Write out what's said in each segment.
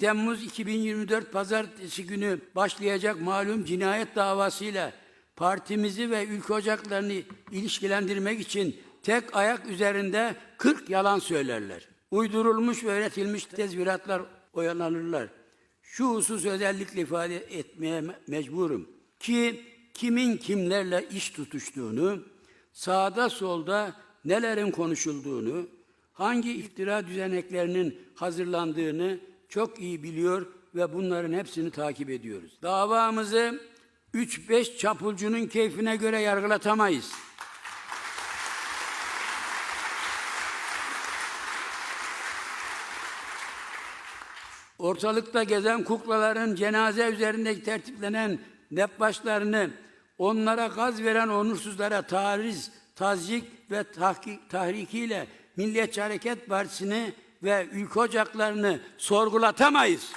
Temmuz 2024 Pazartesi günü başlayacak malum cinayet davasıyla partimizi ve ülke ocaklarını ilişkilendirmek için tek ayak üzerinde 40 yalan söylerler. Uydurulmuş ve öğretilmiş tezviratlar oyalanırlar. Şu husus özellikle ifade etmeye me- mecburum ki kimin kimlerle iş tutuştuğunu, sağda solda nelerin konuşulduğunu, hangi iftira düzeneklerinin hazırlandığını çok iyi biliyor ve bunların hepsini takip ediyoruz. Davamızı 3-5 çapulcunun keyfine göre yargılatamayız. Ortalıkta gezen kuklaların cenaze üzerindeki tertiplenen nepbaşlarını onlara gaz veren onursuzlara tariz, tazyik ve tahkik, tahrikiyle Milliyetçi Hareket Partisi'ni ve ülke ocaklarını sorgulatamayız.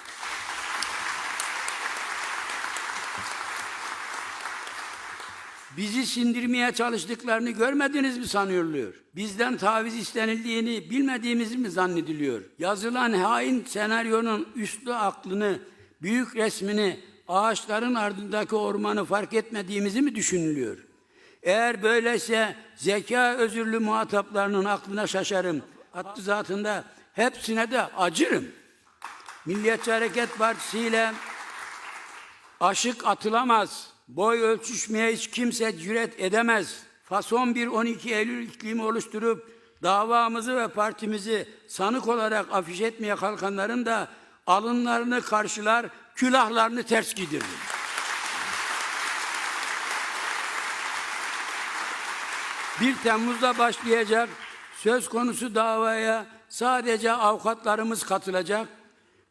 Bizi sindirmeye çalıştıklarını görmediniz mi sanıyorluyor? Bizden taviz istenildiğini bilmediğimiz mi zannediliyor? Yazılan hain senaryonun üstlü aklını, büyük resmini, ağaçların ardındaki ormanı fark etmediğimizi mi düşünülüyor? Eğer böyleyse zeka özürlü muhataplarının aklına şaşarım. Hattı zatında hepsine de acırım. Milliyetçi Hareket Partisi ile Aşık atılamaz. Boy ölçüşmeye hiç kimse cüret edemez. Fason bir 12 Eylül iklimi oluşturup davamızı ve partimizi sanık olarak afiş etmeye kalkanların da alınlarını karşılar, külahlarını ters giydiririm. Bir Temmuz'da başlayacak söz konusu davaya sadece avukatlarımız katılacak.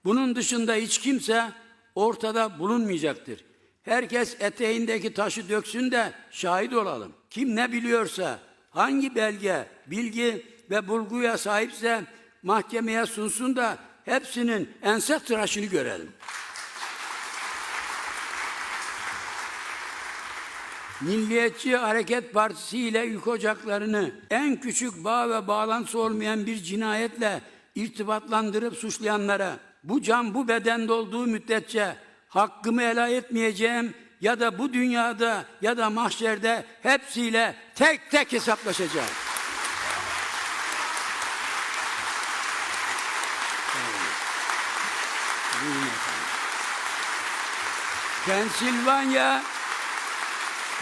Bunun dışında hiç kimse ortada bulunmayacaktır. Herkes eteğindeki taşı döksün de şahit olalım. Kim ne biliyorsa, hangi belge, bilgi ve bulguya sahipse mahkemeye sunsun da hepsinin ense tıraşını görelim. Milliyetçi Hareket Partisi ile ülke ocaklarını en küçük bağ ve bağlantısı olmayan bir cinayetle irtibatlandırıp suçlayanlara bu can bu bedende olduğu müddetçe hakkımı helal etmeyeceğim ya da bu dünyada ya da mahşerde hepsiyle tek tek hesaplaşacağım. Pensilvanya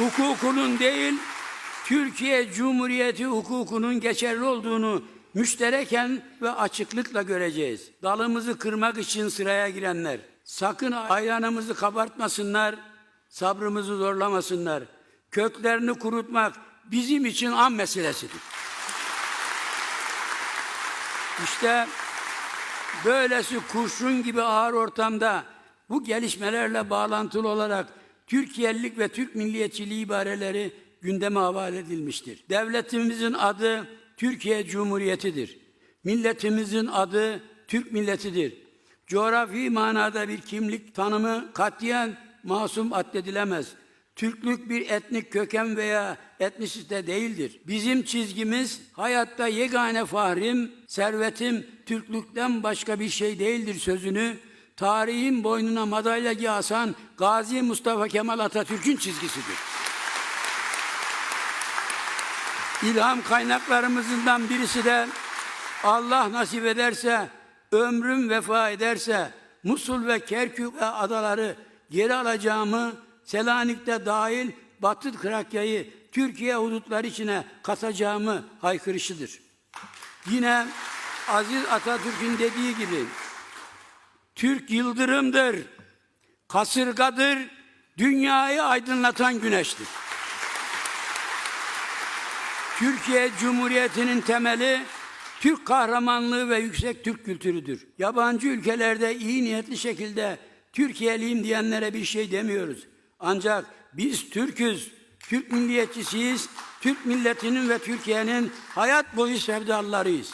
hukukunun değil, Türkiye Cumhuriyeti hukukunun geçerli olduğunu müştereken ve açıklıkla göreceğiz. Dalımızı kırmak için sıraya girenler, sakın ayranımızı kabartmasınlar, sabrımızı zorlamasınlar. Köklerini kurutmak bizim için an meselesidir. İşte böylesi kurşun gibi ağır ortamda bu gelişmelerle bağlantılı olarak Türkiyelik ve Türk milliyetçiliği ibareleri gündeme havale edilmiştir. Devletimizin adı Türkiye Cumhuriyeti'dir. Milletimizin adı Türk milletidir. Coğrafi manada bir kimlik tanımı katiyen masum addedilemez. Türklük bir etnik köken veya etnisite değildir. Bizim çizgimiz hayatta yegane fahrim, servetim Türklükten başka bir şey değildir sözünü tarihin boynuna madalya giyasan Gazi Mustafa Kemal Atatürk'ün çizgisidir. İlham kaynaklarımızdan birisi de Allah nasip ederse, ömrüm vefa ederse Musul ve Kerkük adaları geri alacağımı Selanik'te dahil Batı Trakya'yı Türkiye hudutları içine katacağımı haykırışıdır. Yine Aziz Atatürk'ün dediği gibi Türk yıldırımdır, kasırgadır, dünyayı aydınlatan güneştir. Türkiye Cumhuriyeti'nin temeli Türk kahramanlığı ve yüksek Türk kültürüdür. Yabancı ülkelerde iyi niyetli şekilde Türkiye'liyim diyenlere bir şey demiyoruz. Ancak biz Türk'üz, Türk milliyetçisiyiz, Türk milletinin ve Türkiye'nin hayat boyu sevdalılarıyız.